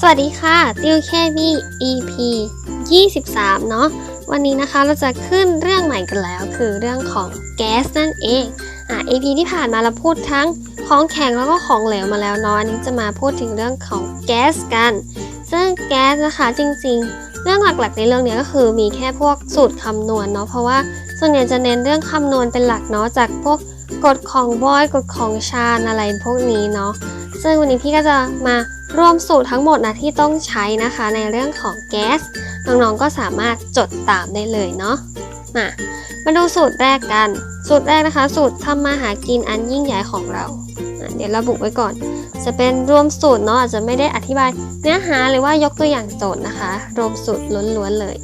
สวัสดีค่ะติวแค่บี้ EP 23 เนาะวันนี้นะคะเราจะขึ้นเรื่องใหม่กันแล้ว คือเรื่องของแก๊สนั่นเองอะ EP ที่ผ่านมาเราพูดทั้งของแข็งแล้วก็ของเหลวมาแล้วเนาะอันนี้จะมาพูดถึงเรื่องของแก๊สกัน ซึ่งแก๊สนะคะจริงๆ เรื่องหลักๆในเรื่องนี้ก็คือมีแค่พวกสูตรคำนวณเนาะเพราะว่าส่วนใหญ่จะเน้นเรื่องคำนวณเป็นหลักเนาะจากพวก กฎของบอยกฎของชาญอะไรพวกนี้เนาะซึ่งวันนี้พี่ก็จะมารวมสูตรทั้งหมดนะที่ต้องใช้นะคะในเรื่องของแก๊สน้องๆก็สามารถจดตามได้เลยเนาะมามาดูสูตรแรกกัน สูตรแรกนะคะ สูตรทำมาหากินอันยิ่งใหญ่ของเรา เดี๋ยวระบุไว้ก่อน จะเป็นรวมสูตรเนาะอาจจะไม่ได้อธิบายเนื้อหาหรือว่ายกตัวอย่างโจทย์นะคะ รวมสูตรล้วนๆเลย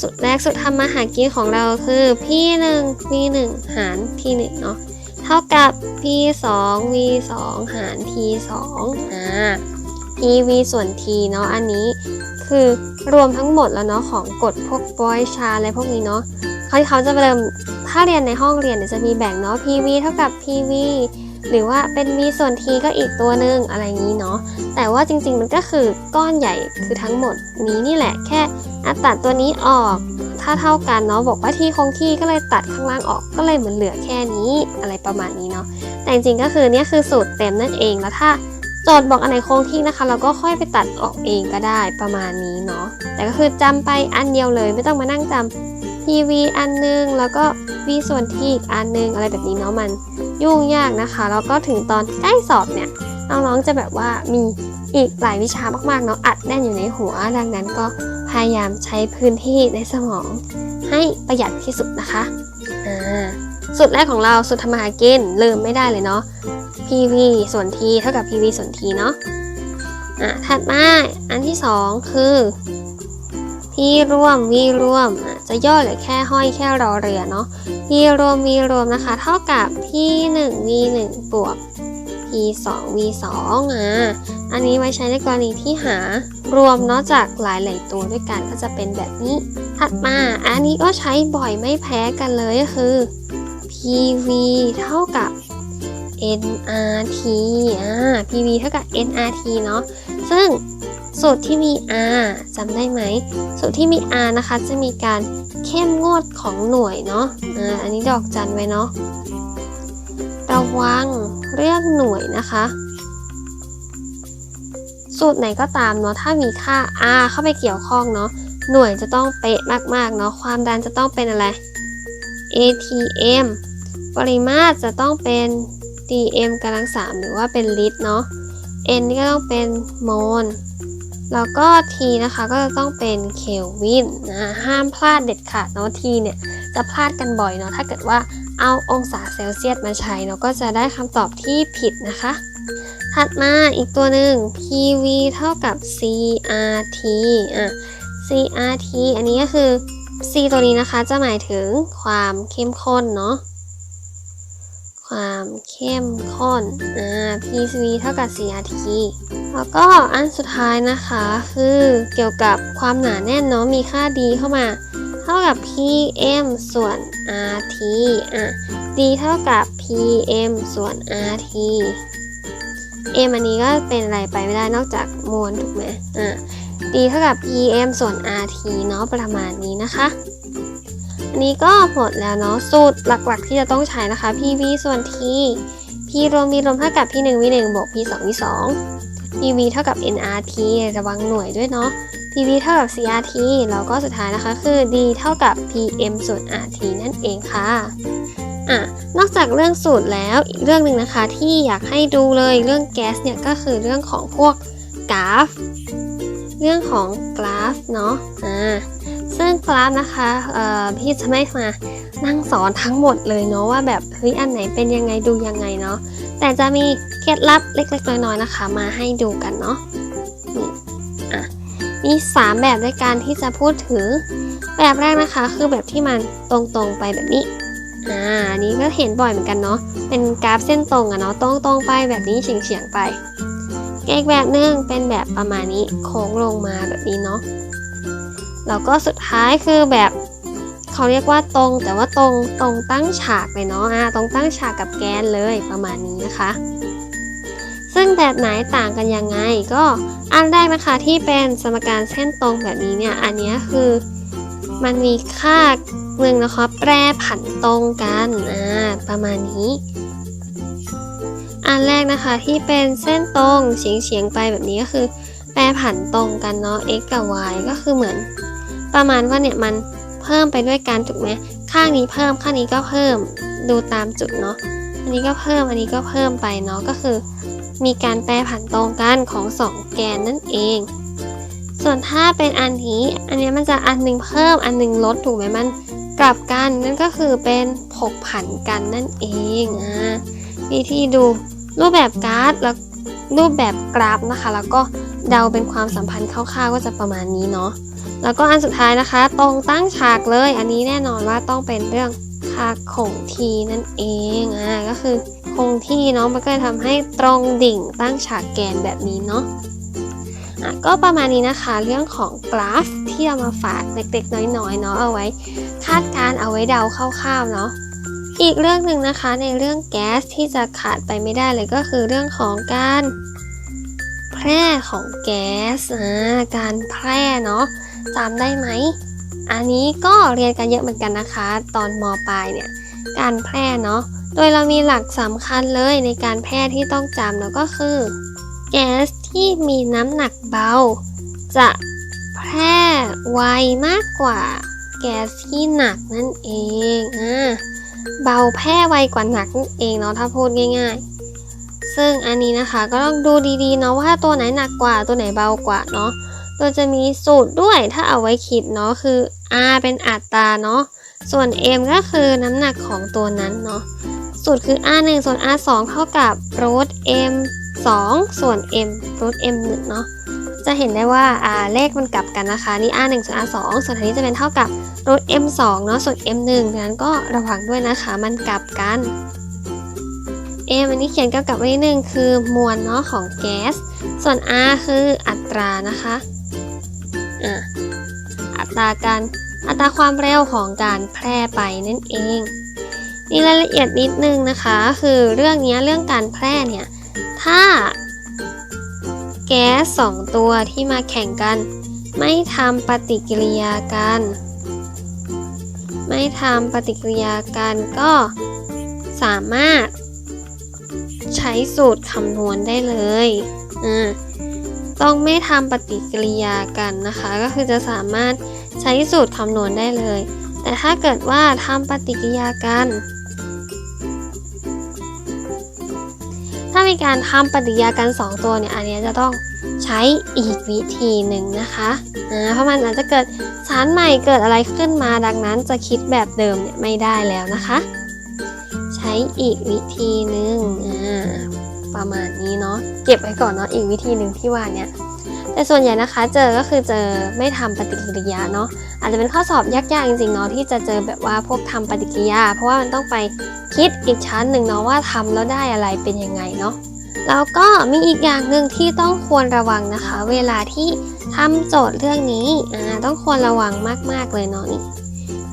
สูตรแรกสูตรทำมาหากินของเราคือ p 1 v 1หาร p 1เนาะเท่ากับ p 2 v 2หาร t 2อ่า p v ส่วน t เนาะอันนี้คือรวมทั้งหมดแล้วเนาะของกฎพวกบอยชาอะไรพวกนี้เนาะเขาเขาจะเริ่มถ้าเรียนในห้องเรียนเนี่ยจะมีแบ่งเนาะ pv เท่ากับ pv หรือว่าเป็น v ส่วน t ก็อีกตัวหนึ่งอะไรอย่างนี้เนาะแต่ว่าจริงๆมันก็คือก้อนใหญ่คือทั้งหมดนี้นี่แหละแค่อตัดตัวนี้ออกถ้าเท่ากันเนาะบอกว่าที่คงที่ก็เลยตัดข้างล่างออกก็เลยเหมือนเหลือแค่นี้อะไรประมาณนี้เนาะแต่จริงๆก็คือเนี่ยคือสูตรเต็มนั่นเองแล้วถ้าโจทย์บอกอันไหนคงที่นะคะ เราก็ค่อยไปตัดออกเองก็ได้ประมาณนี้เนาะแต่ก็คือจำไปอันเดียวเลย ไม่ต้องมานั่งจำ PV อันนึงแล้วก็ V ส่วน T อีกอันนึงอะไรแบบนี้เนาะมัน ยุ่งยากนะคะ แล้วก็ถึงตอนใกล้สอบเนี่ยน้องๆจะแบบว่ามีอีกหลายวิชามากๆเนาะอัดแน่นอยู่ในหัว ดังนั้นก็พยายามใช้พื้นที่ในสมอง ให้ประหยัดที่สุดนะคะอ่าสูตรแรกของเราสูตรทำมาหากินลืมไม่ได้เลยเนาะ PV ส่วน T เท่ากับ PV ส่วน T เนาะอ่าถัดมาอันที่สองคือ P รวม V รวมอะจะย่อหลือแค่ห้อยแค่รอเรือเนาะ P รวม V รวมนะคะ เท่ากับ P 1 V 1บวก P 2 V 2อ่าอันนี้ไว้ใช้ในกรณีที่หารวมเนาะจากหลายหลายตัวด้วยกันก็จะเป็นแบบนี้ถัดมาอันนี้ก็ใช้บ่อยไม่แพ้กันเลยก็คือ PV เท่ากับ nRT อ่า PV เท่ากับ nRT เนาะซึ่ง สูตรที่มี R จำได้ไหม สูตรที่มี R นะคะ จะมีการเข้มงวดของหน่วยเนาะอ่าอันนี้ดอกจันไว้เนาะระวังเรื่องหน่วยนะคะ สูตรไหนก็ตามเนาะถ้ามีค่า r เข้าไปเกี่ยวข้องเนาะหน่วยจะต้องเป๊ะมากๆเนาะความดันจะต้องเป็นอะไร atm ปริมาตรจะต้องเป็น dm กำลังสามหรือว่าเป็นลิตรเนาะ n นี่ก็ต้องเป็นโมล แล้วก็ t นะคะก็จะต้องเป็นเคลวินนะห้ามพลาดเด็ดขาดเนาะ t เนี่ยจะพลาดกันบ่อยเนาะถ้าเกิดว่าเอาองศาเซลเซียสมาใช้เนาก็จะได้คำตอบที่ผิดนะคะ ถัดมาอีกตัวหนึ่ง PV เท่ากับ CRT อะ CRT อันนี้ก็คือ C ตัวนี้นะคะจะหมายถึงความเข้มข้นเนาะ ความเข้มข้นอ่า PV เท่ากับ CRT แล้วก็อันสุดท้ายนะคะคือเกี่ยวกับความหนาแน่นเนาะมีค่า D เข้ามา เท่ากับ PM ส่วน RT อะ D เท่ากับ PM ส่วน RT m อันนี้ก็เป็นอะไรไปไม่ได้นอกจากมวลถูกไหมอ่า d เท่ากับ pm ส่วน rt เนาะประมาณนี้นะคะ นนี้ก็หมดแล้วเนาะสูตรหลักๆ ที่จะต้องใช้นะคะ pv ส่วน t p รวม v รวมเท่ากับ p 1 v 1บวก p 2 v 2 pv เท่ากับ nrt ระวังหน่วยด้วยเนาะ pv เท่ากับ crt แล้วก็สุดท้ายนะคะคือ d เท่ากับ pm ส่วน rt นั่นเองค่ะอะ นอกจากเรื่องสูตรแล้วอีกเรื่องหนึ่งนะคะที่อยากให้ดูเลยเรื่องแก๊สเนี่ยก็คือเรื่องของพวกกราฟ เรื่องของกราฟเนาะอ่า ซึ่งกราฟนะคะพี่จะไม่มานั่งสอนทั้งหมดเลยเนาะว่าแบบเฮ้ยอันไหนเป็นยังไงดูยังไงเนาะแต่จะมีเคล็ดลับเล็กๆน้อยๆนะคะ มาให้ดูกันเนาะนี่อะมี 3 แบบด้วยกันที่จะพูดถึงแบบแรกนะคะ คือแบบที่มันตรงๆไปแบบนี้อ่าอันนี้ก็เห็นบ่อยเหมือนกันเนาะเป็นกราฟเส้นตรงอะเนาะตรงๆไปแบบนี้เฉียงๆไปอีกแบบหนึงเป็นแบบประมาณนี้โค้งลงมาแบบนี้เนาะ แล้วก็สุดท้ายคือแบบเขาเรียกว่าตรง แต่ว่าตรงตรงตั้งฉากเลยเนาะอ่าตรงตั้งฉากกับแกนเลยประมาณนี้นะคะ ซึ่งแบบไหนต่างกันยังไง ก็อันแรกนะคะที่เป็นสมการเส้นตรงแบบนี้เนี่ยอันนี้คือมันมีค่าหนึ่งนะคะแปรผันตรงกันอ่าประมาณนี้ อันแรกนะคะที่เป็นเส้นตรงเฉียงเฉียงไปแบบนี้ก็คือ แปรผันตรงกันเนาะ x กับ y ก็คือเหมือน ประมาณว่าเนี่ยมันเพิ่มไปด้วยกันถูกไหมข้างนี้เพิ่มข้างนี้ก็เพิ่มดูตามจุดเนาะอันนี้ก็เพิ่มอันนี้ก็เพิ่มไปเนาะก็คือ มีการแปรผันตรงกันของสองแกนนั่นเอง ส่วนถ้าเป็นอันนี้อันนี้มันจะอันหนึงเพิ่มอันหนึงลดถูกไหมมันกลับกันนั่นก็คือเป็นผกผันกันนั่นเองอ่าวิธีดูรูปแบบการ์ดแล้วรูปแบบกราฟนะคะ แล้วก็เดาเป็นความสัมพันธ์คร่าวๆก็จะประมาณนี้เนาะ แล้วก็อันสุดท้ายนะคะ ตรงตั้งฉากเลย อันนี้แน่นอนว่าต้องเป็นเรื่องค่าคงที่นั่นเองอ่าก็คือคงที่เนาะมันก็จะทำให้ตรงดิ่งตั้งฉากแกนแบบนี้เนาะอะก็ประมาณนี้นะคะเรื่องของกราฟที่เอามาฝากเล็กๆ น้อยๆเนาะเอาไว้ คาดการณ์เอาไว้เดาคร่าวๆเนาะอีกเรื่องหนึ่งนะคะในเรื่องแก๊สที่จะขาดไปไม่ได้เลยก็คือเรื่องของการแพร่ของแก๊สอ่าการแพร่เนาะ จำได้ไหม อันนี้ก็เรียนกันเยอะเหมือนกันนะคะ ตอนมปลายเนี่ย การแพร่เนาะ โดยเรามีหลักสำคัญเลยในการแพร่ที่ต้องจำเนาะก็คือแก๊สที่มีน้ำหนักเบา จะแพร่ไวมากกว่าแก๊สที่หนักนั่นเองอ่าเบาแพร่ไวกว่าหนักนั่นเองเนาะถ้าพูดง่ายๆ ซึ่งอันนี้นะคะก็ต้องดูดีๆเนาะว่าตัวไหนหนักกว่าตัวไหนเบากว่าเนาะ โดยจะมีสูตรด้วยถ้าเอาไว้คิดเนาะคือ r เป็นอัตราเนาะส่วน m ก็คือน้ำหนักของตัวนั้นเนาะสูตรคือ r 1ส่วน r 2เท่ากับ root m 2ส่วน m root m 1เนาะจะเห็นได้ว่าเลขมันกลับกันนะคะนี่ r 1ส่วน r 2ส่วนอันนี้จะเป็นเท่ากับ root m 2เนาะส่วน m 1ดังนั้นก็ระวังด้วยนะคะมันกลับกัน m อันนี้เขียนกำกับไว้นิดนึงคือมวลเนาะของแก๊ส ส่วน r คืออัตรานะคะ อัตราการอัตราความเร็วของการแพร่ไปนั่นเองมีรายละเอียดนิดนึงนะคะ คือเรื่องนี้เรื่องการแพร่เนี่ย ถ้า แก๊สสองตัวที่มาแข่งกัน ไม่ทำปฏิกิริยากัน ไม่ทำปฏิกิริยากันก็สามารถ ใช้สูตรคำนวณได้เลยอ่า ต้องไม่ทำปฏิกิริยากันนะคะ ก็คือจะสามารถใช้สูตรคำนวณได้เลย แต่ถ้าเกิดว่าทำปฏิกิริยากัน ถ้ามีการทำปฏิกิริยากัน 2 ตัวเนี่ยอันเนี้ยจะต้องใช้อีกวิธีหนึ่งนะคะอ่าเพราะมันอาจจะเกิดสารใหม่เกิดอะไรขึ้นมาดังนั้นจะคิดแบบเดิมเนี่ยไม่ได้แล้วนะคะ ใช้อีกวิธีหนึ่งอ่า ประมาณนี้เนาะเก็บไว้ก่อนเนาะอีกวิธีหนึ่งที่ว่าเนี่ยแต่ส่วนใหญ่นะคะเจอก็คือเจอไม่ทำปฏิกิริยาเนาะอาจจะเป็นข้อสอบยากๆจริงๆเนาะที่จะเจอแบบว่าพวกทำปฏิกิริยา เพราะว่ามันต้องไปคิดอีกชั้นหนึ่งเนาะว่าทำแล้วได้อะไรเป็นยังไงเนาะแล้วก็มีอีกอย่างหนึ่งที่ต้องควรระวังนะคะ เวลาที่ทำโจทย์เรื่องนี้อ่าต้องควรระวังมากๆเลยเนาะนี่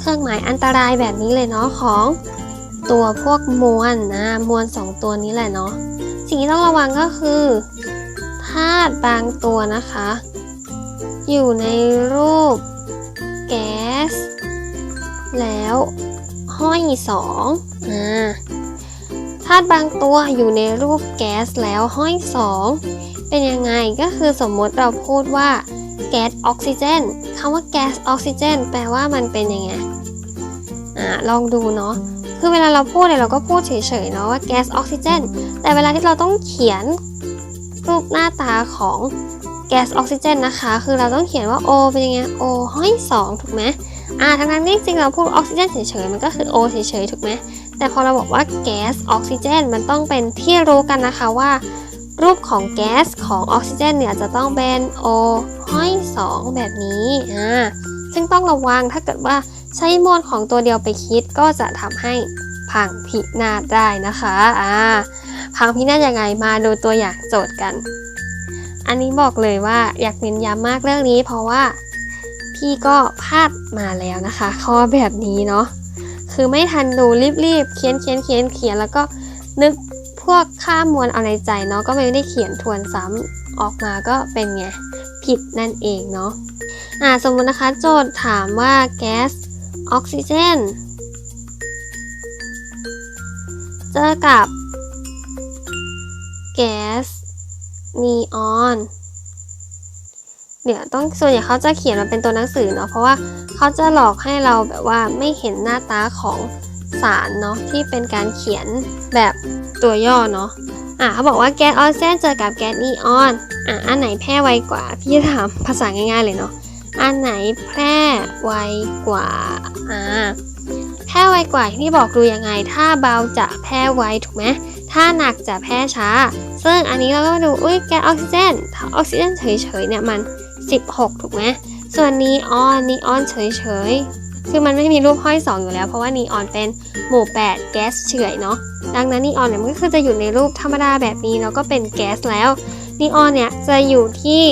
เครื่องหมายอันตรายแบบนี้เลยเนาะของตัวพวกมวลนะมวลสองตัวนี้แหละเนาะ สิ่งที่ต้องระวังก็คือธาตุบางตัวนะคะ อยู่ในรูปแก๊ส แล้วห้อยสองอ่าธาตุบางตัวอยู่ในรูปแก๊สแล้วห้อยสองเป็นยังไงก็คือสมมติเราพูดว่าแก๊สออกซิเจนคำว่าแก๊สออกซิเจนแปลว่ามันเป็นยังไง อ่าลองดูเนาะคือเวลาเราพูดเนี่ยเราก็พูดเฉยๆเนาะว่าแก๊สออกซิเจนแต่เวลาที่เราต้องเขียนรูปหน้าตาของแก๊สออกซิเจนนะคะ คือเราต้องเขียนว่า O เป็นยังไง O ห้อย2ถูกไหมอ่าทั้งนั้นที่จริงเราพูดออกซิเจนเฉยๆมันก็คือ O เฉยๆถูกไหมแต่พอเราบอกว่าแก๊สออกซิเจนมันต้องเป็นที่รู้กันนะคะว่า รูปของแก๊สของออกซิเจนเนี่ยจะต้องเป็น O ห้อย2แบบนี้อ่า ซึ่งต้องระวังถ้าเกิดว่าใช้มวลของตัวเดียวไปคิดก็จะทำให้พังพินาศได้นะคะอ่าพังพินาศยังไงมาดูตัวอย่างโจทย์กัน อันนี้บอกเลยว่าอยากเน้นย้ำมากเรื่องนี้ เพราะว่าพี่ก็พลาดมาแล้วนะคะ ข้อแบบนี้เนาะคือไม่ทันดูรีบๆเขียนเขียนเขียนเขียนแล้วก็นึกพวกค่ามวลเอาในใจเนาะก็ไม่ได้เขียนทวนซ้ำออกมาก็เป็นไงผิดนั่นเองเนาะ อ่าสมมุตินะคะโจทย์ถามว่าแก๊สออกซิเจนเจอกับแก๊สนีออนเดี๋ยวต้องส่วนใหญ่เขาจะเขียนมาเป็นตัวหนังสือเนาะเพราะว่าเขาจะหลอกให้เราแบบว่าไม่เห็นหน้าตาของสารเนาะที่เป็นการเขียนแบบตัวย่อเนาะอะเขาบอกว่าแก๊สออกซิเจนเจอกับแก๊สนีออนอะอันไหนแพร่ไวกว่าพี่จะถามภาษาง่ายๆเลยเนาะ อันไหนแพร่ไวกว่าอ่าแพร่ไวกว่าที่พี่บอกดูยังไง ถ้าเบาจะแพร่ไวถูกไหมถ้าหนักจะแพร่ช้า ซึ่งอันนี้เราก็มาดูอุ้ยแก๊สออกซิเจนถ้าออกซิเจนเฉยๆเนี่ยมัน 16 ถูกไหมส่วนนีออนนีออนเฉยๆ คือมันไม่มีรูปห้อย 2 อยู่แล้ว เพราะว่านีออนเป็นหมู่ 8 แก๊สเฉยเนาะดังนั้นนีออนเนี่ยมันก็คือจะอยู่ในรูปธรรมดาแบบนี้แล้วก็เป็นแก๊สแล้วนีออนเนี่ยจะอยู่ที่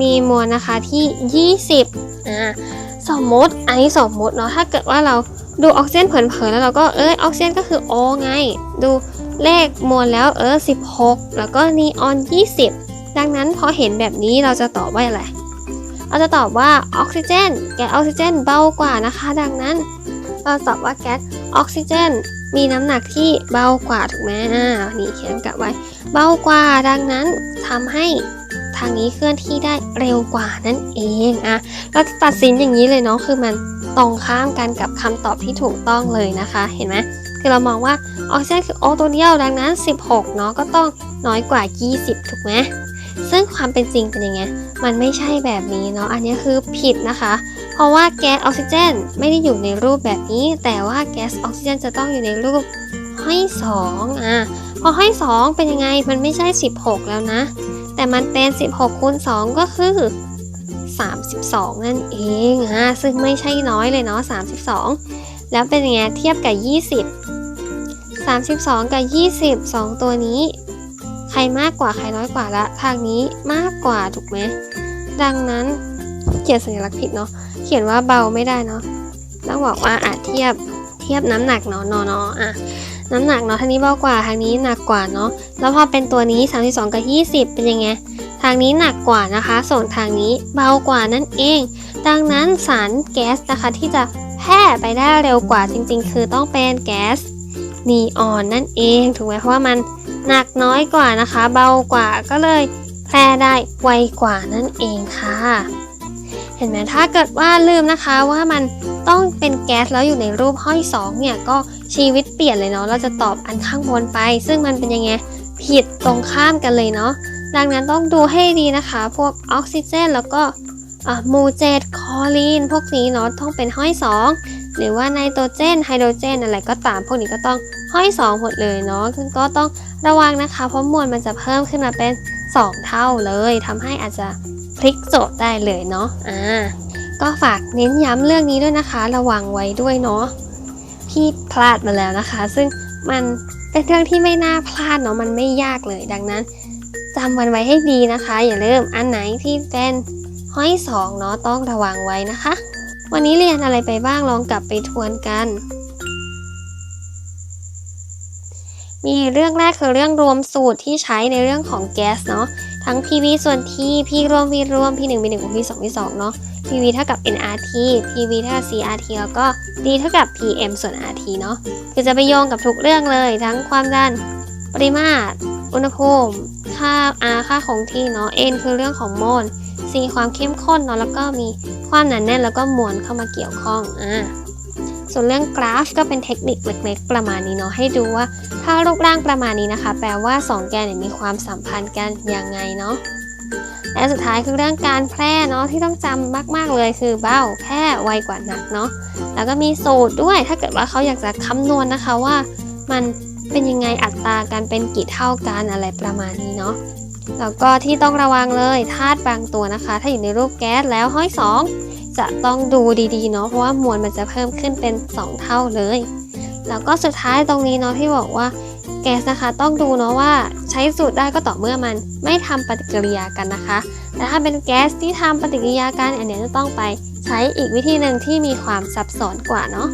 มีมวลนะคะที่ 20อ่าสมมติอันนี้สมมติเนาะถ้าเกิดว่าเราดูออกซิเจนเผินๆแล้วเราก็เออออกซิเจนก็คือโอไง ดูเลขมวลแล้วเออ16 แล้วก็นีออน 20 ดังนั้นพอเห็นแบบนี้เราจะตอบว่าอะไรเราจะตอบว่าออกซิเจนแก๊สออกซิเจนเบากว่านะคะ ดังนั้น เราตอบว่าแก๊สออกซิเจนมีน้ำหนักที่เบากว่าถูกไหมอ่านี่เขียนกลับไว้ เบากว่าดังนั้นทำให้ ทางนี้เคลื่อนที่ได้เร็วกว่านั่นเองอะเราจะตัดสินอย่างนี้เลยเนาะคือมันตรงข้ามกันกับคำตอบที่ถูกต้องเลยนะคะ เห็นไหมคือเรามองว่าออกซิเจนคือโอตัวเดียวดังนั้น 16เนาะก็ต้องน้อยกว่า 20 ถูกไหมซึ่งความเป็นจริงเป็นยังไงมันไม่ใช่แบบนี้เนาะอันนี้คือผิดนะคะ เพราะว่าแก๊สออกซิเจนไม่ได้อยู่ในรูปแบบนี้ แต่ว่าแก๊สออกซิเจนจะต้องอยู่ในรูปห้อยสองอะพอห้อยสองเป็นยังไงมันไม่ใช่ 16 แล้วนะ แต่มันเป็น 16คูณ2ก็คือ 32 นั่นเองอะซึ่งไม่ใช่น้อยเลยเนาะ32 แล้วเป็นไงเทียบกับ 20 32 กับ 20 2 ตัวนี้ ใครมากกว่าใครน้อยกว่าละทางนี้มากกว่าถูกไหมดังนั้นเขียนสัญลักษณ์ผิดเนาะเขียนว่าเบาไม่ได้เนาะต้องบอกว่าอาจเทียบเทียบน้ำหนักเนาะนอนอะ น้ำหนักเนาะทางนี้เบากว่าทางนี้หนักกว่าเนาะแล้วพอเป็นตัวนี้ 32 กับ 20 เป็นยังไงทางนี้หนักกว่านะคะ ส่วนทางนี้เบากว่านั่นเอง ดังนั้นสารแก๊สนะคะที่จะแพร่ไปได้เร็วกว่าจริง ๆ คือต้องเป็นแก๊สนีออนนั่นเองถูกไหมเพราะว่ามันหนักน้อยกว่านะคะ เบากว่าก็เลยแพร่ได้ไวกว่านั่นเองค่ะ เห็นไหมถ้าเกิดว่าลืมนะคะว่ามันต้องเป็นแก๊สแล้วอยู่ในรูปห้อยสองเนี่ยก็ชีวิตเปลี่ยนเลยเนาะเราจะตอบอันข้างบนไป ซึ่งมันเป็นยังไงผิดตรงข้ามกันเลยเนาะดังนั้นต้องดูให้ดีนะคะ พวกออกซิเจน แล้วก็อะมูเจตคอลีน พวกนี้เนาะต้องเป็นห้อยสองหรือว่าไนโตรเจนไฮโดรเจนอะไรก็ตาม พวกนี้ก็ต้องห้อยสองหมดเลยเนาะซึ่งก็ต้องระวังนะคะ เพราะมวลมันจะเพิ่มขึ้นมาเป็น 2 เท่าเลยทำให้อาจจะ พลิกโจทย์ได้เลยเนาะอ่าก็ฝากเน้นย้ำเรื่องนี้ด้วยนะคะ ระวังไว้ด้วยเนาะพี่พลาดมาแล้วนะคะ ซึ่งมันเป็นเรื่องที่ไม่น่าพลาดเนาะมันไม่ยากเลย ดังนั้นจำมันไว้ให้ดีนะคะ อย่าลืมอันไหนที่เป็นห้อยสองเนาะต้องระวังไว้นะคะ วันนี้เรียนอะไรไปบ้างลองกลับไปทวนกัน มีเรื่องแรกคือเรื่องรวมสูตรที่ใช้ในเรื่องของแก๊สเนาะ ทั้ง PV ส่วน T P รวม V รวม P 1 P 1 P 2 P 2เนาะ PV เท่ากับ nRT PV เท่ากับ CRT แล้วก็ D เท่ากับ PM ส่วน RT เนาะคือจะไปโยงกับทุกเรื่องเลย ทั้งความดัน ปริมาตร อุณหภูมิ ค่า R ค่าคงที่เนาะ N คือเรื่องของโมล C ความเข้มข้นเนาะแล้วก็มีความหนาแน่นแล้วก็มวลเข้ามาเกี่ยวข้องอ่า ส่วนเรื่องกราฟก็เป็นเทคนิคเล็กๆ ประมาณนี้เนาะให้ดูว่า ถ้ารูปร่างประมาณนี้นะคะ แปลว่า 2 แกนเนี่ยมีความสัมพันธ์กันยังไงเนาะและสุดท้ายคือเรื่องการแพร่เนาะที่ต้องจำมาก ๆเลยคือเบ้าแพร่ไวกว่าหนักเนาะแล้วก็มีสูตรด้วยถ้าเกิดว่าเขาอยากจะคำนวณนะคะว่า มันเป็นยังไงอัตราการเป็นกี่เท่ากันอะไรประมาณนี้เนาะแล้วก็ที่ต้องระวังเลยธาตุบางตัวนะคะ ถ้าอยู่ในรูปแก๊สแล้วห้อยสอง จะต้องดูดีๆเนาะเพราะว่ามวลมันจะเพิ่มขึ้นเป็น 2 เท่าเลย แล้วก็สุดท้ายตรงนี้เนาะที่บอกว่าแก๊สนะคะต้องดูเนาะว่าใช้สูตรได้ก็ต่อเมื่อมันไม่ทำปฏิกิริยากันนะคะ แต่ถ้าเป็นแก๊สที่ทำปฏิกิริยากันอันเนี้ยจะต้องไปใช้อีกวิธีหนึ่งที่มีความซับซ้อนกว่าเนาะ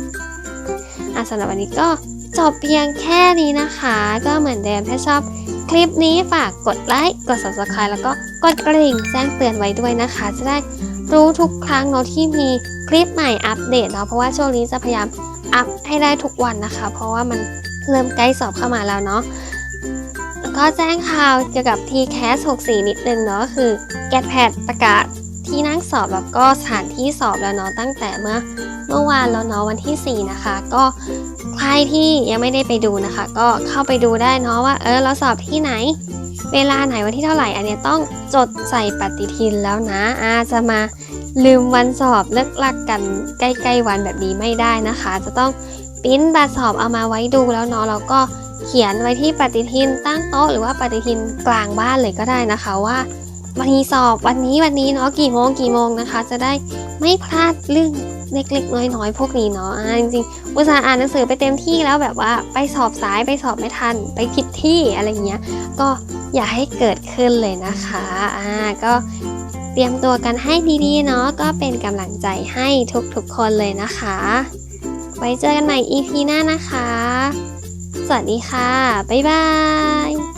อะสำหรับวันนี้ก็จบเพียงแค่นี้นะคะ ก็เหมือนเดิมถ้าชอบ คลิปนี้ฝากกดไลค์ กด subscribe แล้วก็กดกระดิ่งแจ้งเตือนไว้ด้วยนะคะ จะได้รู้ทุกครั้งเนาะที่มีคลิปใหม่อัปเดตเนาะเพราะว่าช่วงนี้จะพยายามอัพให้ได้ทุกวันนะคะ เพราะว่ามันเริ่มใกล้สอบเข้ามาแล้วเนาะแล้วก็แจ้งข่าวเกี่ยวกับ TCAS 64 นิดนึงเนาะคือ g e t p a d ประกาศ ที่นั่งสอบแล้วก็สถานที่สอบแล้วเนาะตั้งแต่เมื่อเมื่อวานแล้วเนาะวันที่ 4 นะคะ ก็ใครที่ยังไม่ได้ไปดูนะคะ ก็เข้าไปดูได้เนาะว่า เออเราสอบที่ไหน เวลาไหนวันที่เท่าไหร่อันเนี้ยต้องจดใส่ปฏิทินแล้วนะอาจะมาลืมวันสอบเลิกลักกันใกล้ๆวันแบบนี้ไม่ได้นะคะ จะต้องปิ้นบัตรสอบเอามาไว้ดูแล้วเนาะแล้วก็เขียนไว้ที่ปฏิทินตั้งโต๊ะหรือว่าปฏิทินกลางบ้านเลยก็ได้นะคะว่า วันนี้สอบวันนี้วันนี้เนาะกี่โมงกี่โมงนะคะ จะได้ไม่พลาดเรื่องเล็กๆน้อยๆพวกนี้เนาะจริงๆอุตส่าห์อ่านหนังสือไปเต็มที่แล้วแบบว่าไปสอบสายไปสอบไม่ทัน ไปผิดที่อะไรเงี้ย ก็อย่าให้เกิดขึ้นเลยนะคะอ่าก็เตรียมตัวกันให้ดีๆเนาะก็เป็นกำลังใจให้ทุกๆคนเลยนะคะ ไว้เจอกันใหม่ EP หน้านะคะ สวัสดีค่ะ บ๊ายบาย